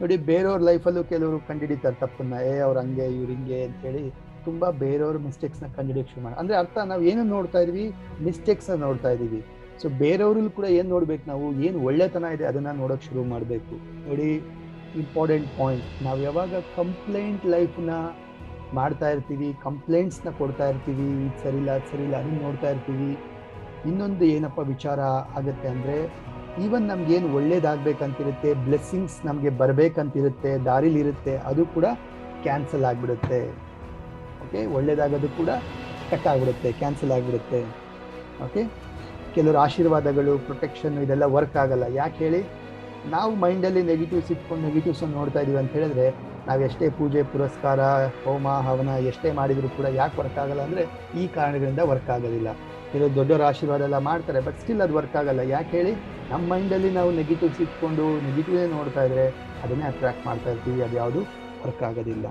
ನೋಡಿ, ಬೇರೆಯವ್ರ ಲೈಫಲ್ಲೂ ಕೆಲವರು ಕಂಡಿಡಿತಾರೆ ತಪ್ಪನ್ನ. ಏ, ಅವ್ರು ಹಂಗೆ, ಇವ್ರು ಹಿಂಗೆ ಅಂತೇಳಿ ತುಂಬಾ ಬೇರೆಯವ್ರ ಮಿಸ್ಟೇಕ್ಸ್ನ ಕಂಡಿಡಿಯಕ್ಕೆ ಶುರು ಮಾಡಿ. ಅಂದ್ರೆ ಅರ್ಥ, ನಾವು ಏನು ನೋಡ್ತಾ ಇದೀವಿ? ಮಿಸ್ಟೇಕ್ಸ್ನ ನೋಡ್ತಾ ಇದೀವಿ. ಸೊ ಬೇರೆಯವ್ರಲ್ಲಿ ಕೂಡ ಏನು ನೋಡ್ಬೇಕು ನಾವು? ಏನು ಒಳ್ಳೆತನ ಇದೆ ಅದನ್ನ ನೋಡೋಕೆ ಶುರು ಮಾಡಬೇಕು. ನೋಡಿ ಇಂಪಾರ್ಟೆಂಟ್ ಪಾಯಿಂಟ್ ನಾವು ಯಾವಾಗ ಕಂಪ್ಲೇಂಟ್ ಲೈಫ್ನ ಮಾಡ್ತಾ ಇರ್ತೀವಿ ಕಂಪ್ಲೇಂಟ್ಸ್ನ ಕೊಡ್ತಾ ಇರ್ತೀವಿ, ಇದು ಇಲ್ಲ ಅದು ಇಲ್ಲ ಅದನ್ನ ನೋಡ್ತಾ ಇರ್ತೀವಿ. ಇನ್ನೊಂದು ಏನಪ್ಪ ವಿಚಾರ ಆಗುತ್ತೆ ಅಂದರೆ ಈವನ್ ನಮ್ಗೇನು ಒಳ್ಳೇದಾಗಬೇಕಂತಿರುತ್ತೆ ಬ್ಲೆಸ್ಸಿಂಗ್ಸ್ ನಮಗೆ ಬರಬೇಕಂತಿರುತ್ತೆ, ದಾರಿಲಿರುತ್ತೆ, ಅದು ಕೂಡ ಕ್ಯಾನ್ಸಲ್ ಆಗಿಬಿಡುತ್ತೆ. ಓಕೆ ಒಳ್ಳೇದಾಗೋದು ಕೂಡ ಕಟ್ ಆಗಿಬಿಡುತ್ತೆ ಕ್ಯಾನ್ಸಲ್ ಆಗಿಬಿಡುತ್ತೆ. ಓಕೆ ಕೆಲವರು ಆಶೀರ್ವಾದಗಳು ಪ್ರೊಟೆಕ್ಷನ್ ಇದೆಲ್ಲ ವರ್ಕ್ ಆಗಲ್ಲ. ಯಾಕೆ ಹೇಳಿ? ನಾವು ಮೈಂಡಲ್ಲಿ ನೆಗೆಟಿವ್ಸ್ ಇಟ್ಕೊಂಡು ನೆಗೆಟಿವ್ಸ್ ನೋಡ್ತಾ ಇದೀವಿ ಅಂತ ಹೇಳಿದ್ರೆ, ನಾವು ಎಷ್ಟೇ ಪೂಜೆ, ಪುರಸ್ಕಾರ, ಹೋಮ, ಹವನ ಎಷ್ಟೇ ಮಾಡಿದರೂ ಕೂಡ ಯಾಕೆ ವರ್ಕ್ ಆಗಲ್ಲ ಅಂದರೆ ಈ ಕಾರಣಗಳಿಂದ ವರ್ಕ್ ಆಗೋದಿಲ್ಲ. ಕೆಲವು ದೊಡ್ಡವರ ಆಶೀರ್ವಾದ ಎಲ್ಲ ಮಾಡ್ತಾರೆ ಬಟ್ ಸ್ಟಿಲ್ ಅದು ವರ್ಕ್ ಆಗಲ್ಲ. ಯಾಕೆ ಹೇಳಿ? ನಮ್ಮ ಮೈಂಡಲ್ಲಿ ನಾವು ನೆಗೆಟಿವ್ಸ್ ಇಟ್ಕೊಂಡು ನೆಗೆಟಿವೇ ನೋಡ್ತಾ ಇದ್ರೆ ಅದನ್ನೇ ಅಟ್ರಾಕ್ಟ್ ಮಾಡ್ತಾ ಇರ್ತೀವಿ. ಅದು ಯಾವುದು ವರ್ಕ್ ಆಗೋದಿಲ್ಲ.